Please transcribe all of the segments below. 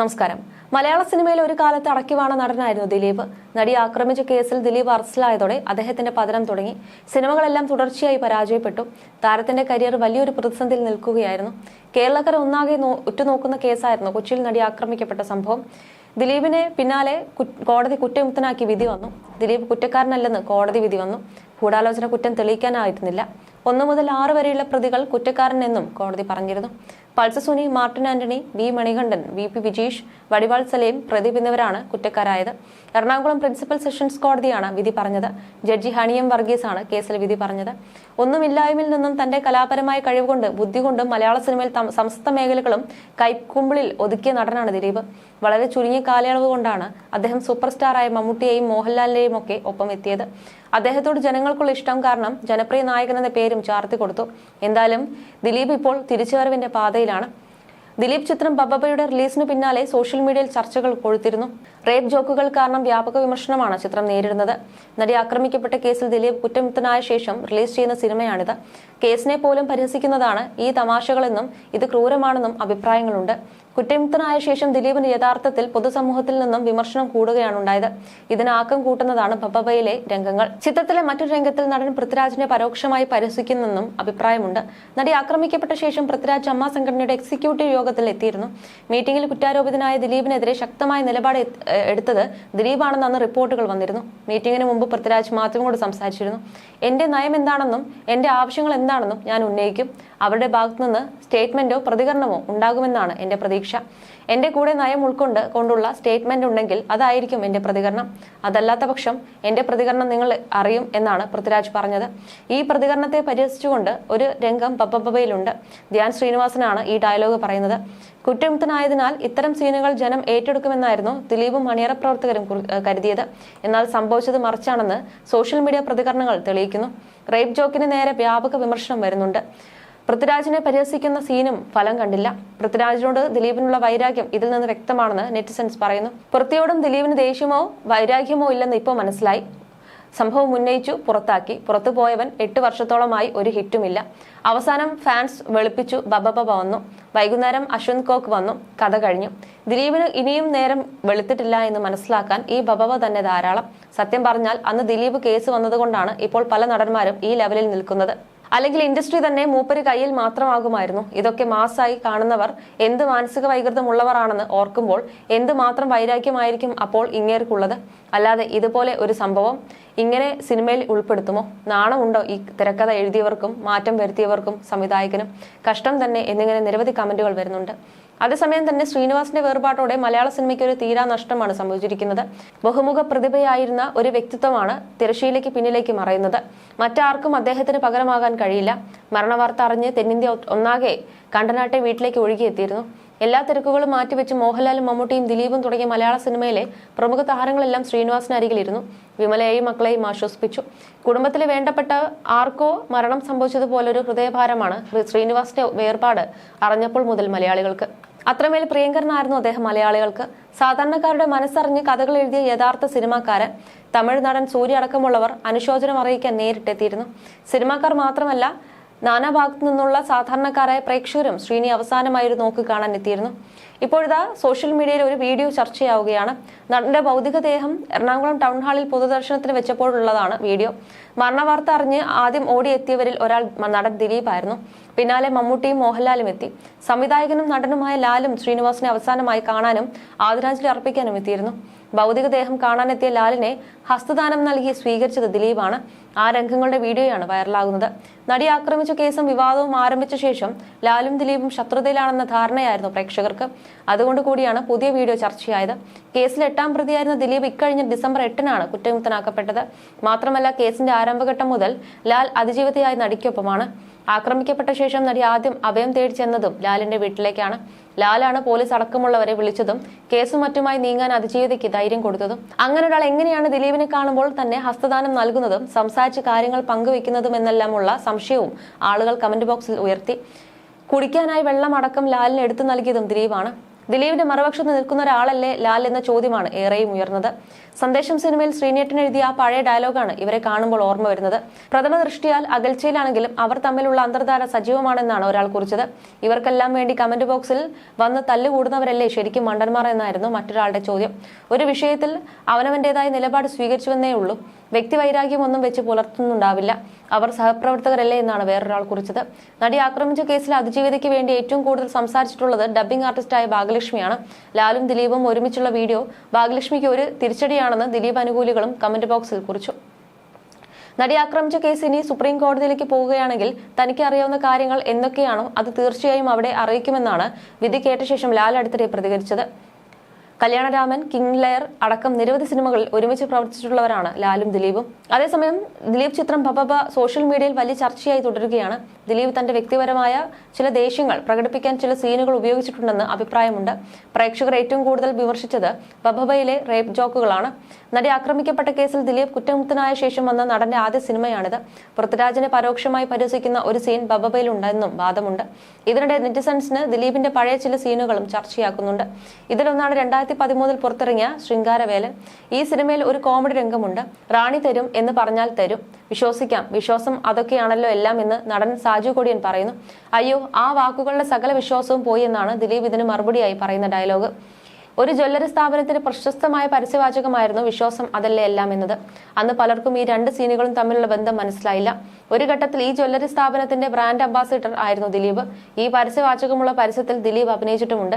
നമസ്കാരം. മലയാള സിനിമയിൽ ഒരു കാലത്ത് അടക്കിവാണ നടനായിരുന്നു ദിലീപ്. നടി ആക്രമിച്ച കേസിൽ ദിലീപ് അറസ്റ്റിലായതോടെ അദ്ദേഹത്തിന്റെ പതനം തുടങ്ങി. സിനിമകളെല്ലാം തുടർച്ചയായി പരാജയപ്പെട്ടു. താരത്തിന്റെ കരിയർ വലിയൊരു പ്രതിസന്ധിയിൽ നിൽക്കുകയായിരുന്നു. കേരളക്കര ഒന്നാകെ ഉറ്റുനോക്കുന്ന കേസായിരുന്നു കൊച്ചിയിൽ നടി ആക്രമിക്കപ്പെട്ട സംഭവം. ദിലീപിനെ പിന്നാലെ കോടതി കുറ്റമുക്തനാക്കി വിധി വന്നു. ദിലീപ് കുറ്റക്കാരനല്ലെന്ന് കോടതി വിധി വന്നു. ഗൂഢാലോചന കുറ്റം തെളിയിക്കാനായിരുന്നില്ല. ഒന്നു മുതൽ ആറ് വരെയുള്ള പ്രതികൾ കുറ്റക്കാരനെന്നും കോടതി പറഞ്ഞിരുന്നു. Pulsar Suni Martin Antony V Manikandan V P Vijeesh Vadival Salim Pradeep എന്നിവരാണ് കുറ്റക്കാരായത്. എറണാകുളം പ്രിൻസിപ്പൽ സെഷൻസ് കോടതിയാണ് വിധി പറഞ്ഞത്. ജഡ്ജി ഹണിയം വർഗീസ് ആണ് കേസിൽ വിധി പറഞ്ഞത്. ഒന്നുമില്ലായ്മയിൽ നിന്നും തന്റെ കലാപരമായ കഴിവുകൊണ്ട് ബുദ്ധി കൊണ്ടും മലയാള സിനിമയിൽ സമസ്ത മേഖലകളും കൈക്കുമ്പിളിൽ ഒതുക്കിയ നടനാണ് ദിലീപ്. വളരെ ചുരുങ്ങിയ കാലയളവ് കൊണ്ടാണ് അദ്ദേഹം സൂപ്പർ സ്റ്റാറായ മമ്മൂട്ടിയെയും മോഹൻലാലിനെയും ഒക്കെ ഒപ്പം എത്തിയത്. അദ്ദേഹത്തോട് ജനങ്ങൾക്കുള്ള ഇഷ്ടം കാരണം ജനപ്രിയ നായകൻ എന്ന പേരും ചാർത്തി കൊടുത്തു. എന്തായാലും ദിലീപ് ഇപ്പോൾ തിരിച്ചുവരവിന്റെ പാതയിലാണ്. ദിലീപ് ചിത്രം ബബ്ബയുടെ റിലീസിന് പിന്നാലെ സോഷ്യൽ മീഡിയയിൽ ചർച്ചകൾ കൊഴുത്തിരുന്നു. റേപ്പ് ജോക്കുകൾ കാരണം വ്യാപക വിമർശനമാണ് ചിത്രം നേരിടുന്നത്. നടി ആക്രമിക്കപ്പെട്ട കേസിൽ ദിലീപ് കുറ്റമുക്തനായ ശേഷം റിലീസ് ചെയ്യുന്ന സിനിമയാണിത്. കേസിനെ പോലും പരിഹസിക്കുന്നതാണ് ഈ തമാശകളെന്നും ഇത് ക്രൂരമാണെന്നും അഭിപ്രായങ്ങളുണ്ട്. കുറ്റമുക്തനായ ശേഷം ദിലീപിന് യഥാർത്ഥത്തിൽ പൊതുസമൂഹത്തിൽ നിന്നും വിമർശനം കൂടുകയാണ് ഉണ്ടായത്. ഇതിന് ആക്കം കൂട്ടുന്നതാണ് ബബ്ബയിലെ രംഗങ്ങൾ. ചിത്രത്തിലെ മറ്റൊരു രംഗത്തിൽ നടൻ പൃഥ്വിരാജിനെ പരോക്ഷമായി പരിഹസിക്കുന്നെന്നും അഭിപ്രായമുണ്ട്. നടി ആക്രമിക്കപ്പെട്ട ശേഷം പൃഥ്വിരാജ് അമ്മ സംഘടനയുടെ എക്സിക്യൂട്ടീവ് യോഗത്തിൽ എത്തിയിരുന്നു. മീറ്റിംഗിൽ കുറ്റാരോപിതനായ ദിലീപിനെതിരെ ശക്തമായ നിലപാട് എടുത്തത് ദിലീപാണെന്ന് അന്ന് റിപ്പോർട്ടുകൾ വന്നിരുന്നു. മീറ്റിംഗിന് മുമ്പ് പൃഥ്വിരാജ് മാധ്യമങ്ങളോട് സംസാരിച്ചിരുന്നു. എന്റെ നയം എന്താണെന്നും എന്റെ ആവശ്യങ്ങൾ എന്താണെന്നും ഞാൻ ഉന്നയിക്കും. അവരുടെ ഭാഗത്തുനിന്ന് സ്റ്റേറ്റ്മെന്റോ പ്രതികരണമോ ഉണ്ടാകുമെന്നാണ് എന്റെ പ്രതീക്ഷ. എന്റെ കൂടെ നയം ഉൾക്കൊണ്ട് കൊണ്ടുള്ള സ്റ്റേറ്റ്മെന്റ് ഉണ്ടെങ്കിൽ അതായിരിക്കും എന്റെ പ്രതികരണം. അതല്ലാത്ത പക്ഷം എന്റെ പ്രതികരണം നിങ്ങൾ അറിയും എന്നാണ് പൃഥ്വിരാജ് പറഞ്ഞത്. ഈ പ്രതികരണത്തെ പരിഹസിച്ചുകൊണ്ട് ഒരു രംഗം പപ്പബയിലുണ്ട് ധ്യാൻ ശ്രീനിവാസനാണ് ഈ ഡയലോഗ് പറയുന്നത്. കുറ്റമുക്തനായതിനാൽ ഇത്തരം സീനുകൾ ജനം ഏറ്റെടുക്കുമെന്നായിരുന്നു ദിലീപും മണിയറ പ്രവർത്തകരും കരുതിയത്. എന്നാൽ സംഭവിച്ചത് മറിച്ചാണെന്ന് സോഷ്യൽ മീഡിയ പ്രതികരണങ്ങൾ തെളിയിക്കുന്നു. റേപ്പ് ജോക്കിന് നേരെ വ്യാപക വിമർശനം വരുന്നുണ്ട്. പൃഥ്വിരാജിനെ പരിഹസിക്കുന്ന സീനും ഫലം കണ്ടില്ല. പൃഥ്വിരാജിനോട് ദിലീപിനുള്ള വൈരാഗ്യം ഇതിൽ നിന്ന് വ്യക്തമാണെന്ന് നെറ്റിസൻസ് പറയുന്നു. പൃഥ്വിയോടും ദിലീപിന് ദേഷ്യമോ വൈരാഗ്യമോ ഇല്ലെന്ന് ഇപ്പോൾ മനസ്സിലായി. സംഭവം ഉന്നയിച്ചു പുറത്താക്കി. പുറത്തുപോയവൻ എട്ട് വർഷത്തോളമായി ഒരു ഹിറ്റുമില്ല. അവസാനം ഫാൻസ് വെളുപ്പിച്ചു ബബബ വന്നു. വൈകുന്നേരം അശ്വന്ത് കോക്ക് വന്നു കഥ കഴിഞ്ഞു. ദിലീപിന് ഇനിയും നേരം വെളുത്തിട്ടില്ല എന്ന് മനസ്സിലാക്കാൻ ഈ ബബബ തന്നെ ധാരാളം. സത്യം പറഞ്ഞാൽ അന്ന് ദിലീപ് കേസ് വന്നതുകൊണ്ടാണ് ഇപ്പോൾ പല നടന്മാരും ഈ ലെവലിൽ നിൽക്കുന്നത്. അല്ലെങ്കിൽ ഇൻഡസ്ട്രി തന്നെ മൂപ്പര് കയ്യിൽ മാത്രമാകുമായിരുന്നു. ഇതൊക്കെ മാസായി കാണുന്നവർ എന്ത് മാനസിക വൈകൃതമുള്ളവരാണെന്ന് ഓർക്കുമ്പോൾ എന്ത് മാത്രം വൈരാഗ്യമായിരിക്കും അപ്പോൾ ഇങ്ങേർക്കുള്ളത്? അല്ലാതെ ഇതുപോലെ ഒരു സംഭവം ഇങ്ങനെ സിനിമയിൽ ഉൾപ്പെടുത്തുമോ? നാണമുണ്ടോ ഈ തിരക്കഥ എഴുതിയവർക്കും മാറ്റം വരുത്തിയവർക്കും സംവിധായകനും? കഷ്ടം തന്നെ എന്നിങ്ങനെ നിരവധി കമന്റുകൾ വരുന്നുണ്ട്. അതേസമയം തന്നെ ശ്രീനിവാസിന്റെ വേർപാടോടെ മലയാള സിനിമയ്ക്ക് ഒരു തീരാ നഷ്ടമാണ് സംഭവിച്ചിരിക്കുന്നത്. ബഹുമുഖ പ്രതിഭയായിരുന്ന ഒരു വ്യക്തിത്വമാണ് തിരശ്ശീലയ്ക്ക് പിന്നിലേക്ക് മറയുന്നത്. മറ്റാർക്കും അദ്ദേഹത്തിന് പകരമാകാൻ കഴിയില്ല. മരണവാർത്ത അറിഞ്ഞ് തെന്നിന്ത്യ ഒന്നാകെ കണ്ടനാട്ടെ വീട്ടിലേക്ക് ഒഴുകിയെത്തിയിരുന്നു. എല്ലാ തിരക്കുകളും മാറ്റിവെച്ച് മോഹൻലാലും മമ്മൂട്ടിയും ദിലീപും തുടങ്ങിയ മലയാള സിനിമയിലെ പ്രമുഖ താരങ്ങളെല്ലാം ശ്രീനിവാസിന് അരികിലിരുന്നു. വിമലയെയും മക്കളെയും ആശ്വസിപ്പിച്ചു. കുടുംബത്തിലെ വേണ്ടപ്പെട്ട ആർക്കോ മരണം സംഭവിച്ചതുപോലൊരു ഹൃദയഭാരമാണ് ശ്രീനിവാസിന്റെ വേർപാട് അറിഞ്ഞപ്പോൾ മുതൽ മലയാളികൾക്ക്. അത്രമേൽ പ്രിയങ്കരനായിരുന്നു അദ്ദേഹം മലയാളികൾക്ക്. സാധാരണക്കാരുടെ മനസ്സറിഞ്ഞ് കഥകൾ എഴുതിയ യഥാർത്ഥ സിനിമാക്കാരൻ തമിഴ് നടൻ സൂര്യ അടക്കമുള്ളവർ അനുശോചനം അറിയിക്കാൻ നേരിട്ടെത്തിയിരുന്നു. സിനിമാക്കാർ മാത്രമല്ല നാനാഭാഗത്തു നിന്നുള്ള സാധാരണക്കാരായ പ്രേക്ഷകരും ശ്രീനി അവസാനമായി നോക്ക് കാണാൻ എത്തിയിരുന്നു ഇപ്പോഴിതാ സോഷ്യൽ മീഡിയയിൽ ഒരു വീഡിയോ ചർച്ചയാവുകയാണ്. നടന്റെ ഭൗതികദേഹം എറണാകുളം ടൗൺ ഹാളിൽ പൊതുദർശനത്തിന് വെച്ചപ്പോഴുള്ളതാണ് വീഡിയോ. മരണവാർത്ത അറിഞ്ഞ് ആദ്യം ഓടിയെത്തിയവരിൽ ഒരാൾ നടൻ ദിലീപ് ആയിരുന്നു പിന്നാലെ മമ്മൂട്ടിയും മോഹൻലാലും എത്തി. സംവിധായകനും നടനുമായ ലാലും ശ്രീനിവാസിനെ അവസാനമായി കാണാനും ആദരാഞ്ജലി അർപ്പിക്കാനും എത്തിയിരുന്നു. ഭൗതികദേഹം കാണാനെത്തിയ ലാലിനെ ഹസ്തദാനം നൽകി സ്വീകരിച്ചത് ദിലീപാണ്. ആ രംഗങ്ങളുടെ വീഡിയോയാണ് വൈറലാകുന്നത്. നടി ആക്രമിച്ച കേസും വിവാദവും ആരംഭിച്ച ശേഷം ലാലും ദിലീപും ശത്രുതയിലാണെന്ന ധാരണയായിരുന്നു പ്രേക്ഷകർക്ക്. അതുകൊണ്ട് കൂടിയാണ് പുതിയ വീഡിയോ ചർച്ചയായത്. കേസിൽ എട്ടാം പ്രതിയായിരുന്ന ദിലീപ് ഇക്കഴിഞ്ഞ ഡിസംബർ എട്ടിനാണ് കുറ്റവിമുക്തനാക്കപ്പെട്ടത്. മാത്രമല്ല കേസിന്റെ ആരംഭഘട്ടം മുതൽ ലാൽ അതിജീവിതയായി നടിക്കൊപ്പമാണ്. ആക്രമിക്കപ്പെട്ട ശേഷം നടി ആദ്യം അഭയം തേടി ചെന്നതും ലാലിന്റെ വീട്ടിലേക്കാണ്. ലാലാണ് പോലീസ് അടക്കമുള്ളവരെ വിളിച്ചതും കേസും മറ്റുമായി നീങ്ങാൻ അതിജീവിതയ്ക്ക് ധൈര്യം കൊടുത്തതും. അങ്ങനെ ഒരാൾ എങ്ങനെയാണ് ദിലീപിനെ കാണുമ്പോൾ തന്നെ ഹസ്തദാനം നൽകുന്നതും സംസാരിച്ച് കാര്യങ്ങൾ പങ്കുവെക്കുന്നതും എന്നെല്ലാമുള്ള സംശയവും ആളുകൾ കമന്റ് ബോക്സിൽ ഉയർത്തി. കുടിക്കാനായി വെള്ളം അടക്കം ലാലിന് എടുത്തു നൽകിയതും ദിലീപാണ്. ദിലീപിന്റെ മറുപക്ഷത്ത് നിൽക്കുന്ന ഒരാളല്ലേ ലാൽ എന്ന ചോദ്യമാണ് ഏറെയും ഉയർന്നത്. സന്ദേശം സിനിമയിൽ ശ്രീനേട്ടൻ എഴുതിയ ആ പഴയ ഡയലോഗാണ് ഇവരെ കാണുമ്പോൾ ഓർമ്മ വരുന്നത്. പ്രഥമ ദൃഷ്ടിയാൽ അകൽച്ചയിലാണെങ്കിലും അവർ തമ്മിലുള്ള അന്തർധാര സജീവമാണെന്നാണ് ഒരാൾ കുറിച്ചത്. ഇവർക്കെല്ലാം വേണ്ടി കമന്റ് ബോക്സിൽ വന്ന് തല്ലുകൂടുന്നവരല്ലേ ശരിക്കും മണ്ടന്മാർ എന്നായിരുന്നു മറ്റൊരാളുടെ ചോദ്യം. ഒരു വിഷയത്തിൽ അവനവന്റേതായ നിലപാട് സ്വീകരിച്ചുവെന്നേ ഉള്ളൂ. വ്യക്തിവൈരാഗ്യമൊന്നും വെച്ച് പുലർത്തുന്നുണ്ടാവില്ല. അവർ സഹപ്രവർത്തകരല്ലേ എന്നാണ് വേറൊരാൾ കുറിച്ചത്. നടി ആക്രമിച്ച കേസിൽ അതിജീവിതയ്ക്ക് വേണ്ടി ഏറ്റവും കൂടുതൽ സംസാരിച്ചിട്ടുള്ളത് ഡബ്ബിംഗ് ആർട്ടിസ്റ്റായ ഭാഗ്യലക്ഷ്മിയാണ്. ലാലും ദിലീപും ഒരുമിച്ചുള്ള വീഡിയോ ഭാഗ്യലക്ഷ്മിക്ക് ഒരു തിരിച്ചടിയാണെന്ന് ദിലീപ് അനുകൂലികളും കമന്റ് ബോക്സിൽ കുറിച്ചു. നടി ആക്രമിച്ച കേസ് ഇനി സുപ്രീം കോടതിയിലേക്ക് പോവുകയാണെങ്കിൽ തനിക്ക് അറിയാവുന്ന കാര്യങ്ങൾ എന്തൊക്കെയാണോ അത് തീർച്ചയായും അവിടെ അറിയിക്കുമെന്നാണ് വിധി കേട്ട ശേഷം ലാൽ അടുത്തിടെ പ്രതികരിച്ചത്. കല്യാണരാമൻ കിങ് ലെയർ അടക്കം നിരവധി സിനിമകളിൽ ഒരുമിച്ച് പ്രവർത്തിച്ചിട്ടുള്ളവരാണ് ലാലും ദിലീപും. അതേസമയം ദിലീപ് ചിത്രം പപ്പ സോഷ്യൽ മീഡിയയിൽ വലിയ ചർച്ചയായി തുടരുകയാണ്. ദിലീപ് തന്റെ വ്യക്തിപരമായ ചില ദേഷ്യങ്ങൾ പ്രകടിപ്പിക്കാൻ ചില സീനുകൾ ഉപയോഗിച്ചിട്ടുണ്ടെന്ന് അഭിപ്രായമുണ്ട്. പ്രേക്ഷകർ ഏറ്റവും കൂടുതൽ വിമർശിച്ചത് ബബബയിലെ റേപ്പ് ജോക്കുകളാണ്. നടി ആക്രമിക്കപ്പെട്ട കേസിൽ ദിലീപ് കുറ്റമുക്തനായ ശേഷം വന്ന നടന്റെ ആദ്യ സിനിമയാണിത്. പൃഥ്വിരാജിനെ പരോക്ഷമായി പരിഹസിക്കുന്ന ഒരു സീൻ പബബയിൽ ഉണ്ടെന്നും വാദമുണ്ട്. ഇതിനിടെ നെറ്റിസൺസിന് ദിലീപിന്റെ പഴയ ചില സീനുകളും ചർച്ചയാക്കുന്നുണ്ട്. ഇതിലൊന്നാണ് രണ്ടായിരത്തി പതിമൂന്നിൽ പുറത്തിറങ്ങിയ ശൃംഗാരവേലൻ ഈ സിനിമയിൽ ഒരു കോമഡി രംഗമുണ്ട്. റാണി തരും എന്ന് പറഞ്ഞാൽ തരും. വിശ്വസിക്കാം. വിശ്വാസം അതൊക്കെയാണല്ലോ എല്ലാം എന്ന് നടൻ സാജു കൊടിയൻ പറയുന്നു. അയ്യോ ആ വാക്കുകളുടെ സകല വിശ്വാസവും പോയി എന്നാണ് ദിലീപ് ഇതിന് മറുപടിയായി പറയുന്ന ഡയലോഗ്. ഒരു ജ്വല്ലറി സ്ഥാപനത്തിന് പ്രശസ്തമായ പരസ്യവാചകമായിരുന്നു വിശ്വാസം അതല്ലേ എല്ലാം എന്നത്. അന്ന് പലർക്കും ഈ രണ്ട് സീനുകളും തമ്മിലുള്ള ബന്ധം മനസ്സിലായില്ല. ഒരു ഘട്ടത്തിൽ ഈ ജ്വല്ലറി സ്ഥാപനത്തിന്റെ ബ്രാൻഡ് അംബാസിഡർ ആയിരുന്നു ദിലീപ്. ഈ പരസ്യവാചകമുള്ള പരസ്യത്തിൽ ദിലീപ് അഭിനയിച്ചിട്ടുമുണ്ട്.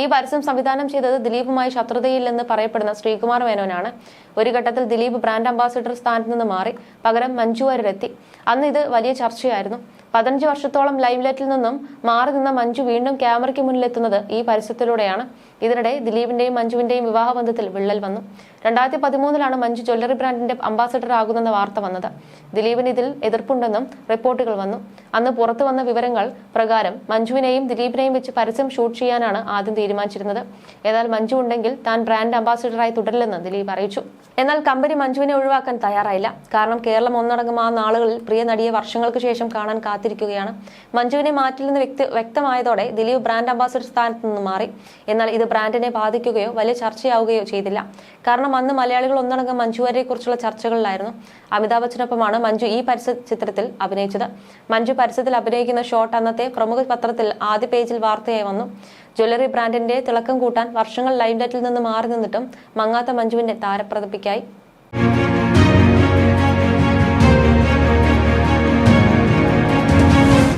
ഈ പരസ്യം സംവിധാനം ചെയ്തത് ദിലീപുമായി ശത്രുതയില്ലെന്ന് പറയപ്പെടുന്ന ശ്രീകുമാർ മേനോനാണ്. ഒരു ഘട്ടത്തിൽ ദിലീപ് ബ്രാൻഡ് അംബാസിഡർ സ്ഥാനത്ത് നിന്ന് മാറി. പകരം മഞ്ജു വാര്യരെത്തി. അന്ന് ഇത് വലിയ ചർച്ചയായിരുന്നു. പതിനഞ്ച് വർഷത്തോളം ലൈംലൈറ്റിൽ നിന്നും മാറി നിന്ന മഞ്ജു വീണ്ടും ക്യാമറയ്ക്ക് മുന്നിലെത്തുന്നത് ഈ പരസ്യത്തിലൂടെയാണ്. ഇതിനിടെ ദിലീപിന്റെയും മഞ്ജുവിന്റെയും വിവാഹബന്ധത്തിൽ വിള്ളൽ വന്നു. രണ്ടായിരത്തി പതിമൂന്നിലാണ് മഞ്ജു ജ്വല്ലറി ബ്രാൻഡിന്റെ അംബാസഡർ ആകുന്നെന്ന വാർത്ത വന്നത്. ദിലീപിന് ഇതിൽ എതിർപ്പുണ്ടെന്നും റിപ്പോർട്ടുകൾ വന്നു. അന്ന് പുറത്തു വന്ന വിവരങ്ങൾ പ്രകാരം മഞ്ജുവിനെയും ദിലീപിനെയും വെച്ച് പരസ്യം ഷൂട്ട് ചെയ്യാനാണ് ആദ്യം തീരുമാനിച്ചിരുന്നത്. എന്നാൽ മഞ്ജു ഉണ്ടെങ്കിൽ താൻ ബ്രാൻഡ് അംബാസിഡറായി തുടരില്ലെന്ന് ദിലീപ് അറിയിച്ചു. എന്നാൽ കമ്പനി മഞ്ജുവിനെ ഒഴിവാക്കാൻ തയ്യാറായില്ല. കാരണം കേരളം ഒന്നടങ്കം ആ നാളുകളിൽ പ്രിയ നടിയെ വർഷങ്ങൾക്ക് ശേഷം കാണാൻ കാത്തിരിക്കുകയാണ്. മഞ്ജുവിനെ മാറ്റില്ലെന്ന് വ്യക്തി വ്യക്തമായതോടെ ദിലീപ് ബ്രാൻഡ് അംബാസിഡർ സ്ഥാനത്ത് നിന്ന് മാറി. എന്നാൽ ഇത് ബ്രാൻഡിനെ ബാധിക്കുകയോ വലിയ ചർച്ചയാവുകയോ ചെയ്തില്ല. കാരണം അന്ന് മലയാളികൾ ഒന്നടങ്കം മഞ്ജുവരെ കുറിച്ചുള്ള ചർച്ചകളിലായിരുന്നു. അമിതാഭ് ബച്ചനൊപ്പമാണ് മഞ്ജു ഈ പരസ്യ ചിത്രത്തിൽ അഭിനയിച്ചത്. മഞ്ജു പരസ്യത്തിൽ അഭിനയിക്കുന്ന ഷോട്ട് അന്നത്തെ പ്രമുഖ പത്രത്തിൽ ആദ്യ പേജിൽ വാർത്തയായി വന്നു. ജ്വല്ലറി ബ്രാൻഡിന്റെ തിളക്കം കൂട്ടാൻ വർഷങ്ങൾ ലൈംലൈറ്റിൽ നിന്ന് മാറി നിന്നിട്ടും മങ്ങാത്ത മഞ്ജുവിന്റെ താരപ്രതിപ്പിക്കായി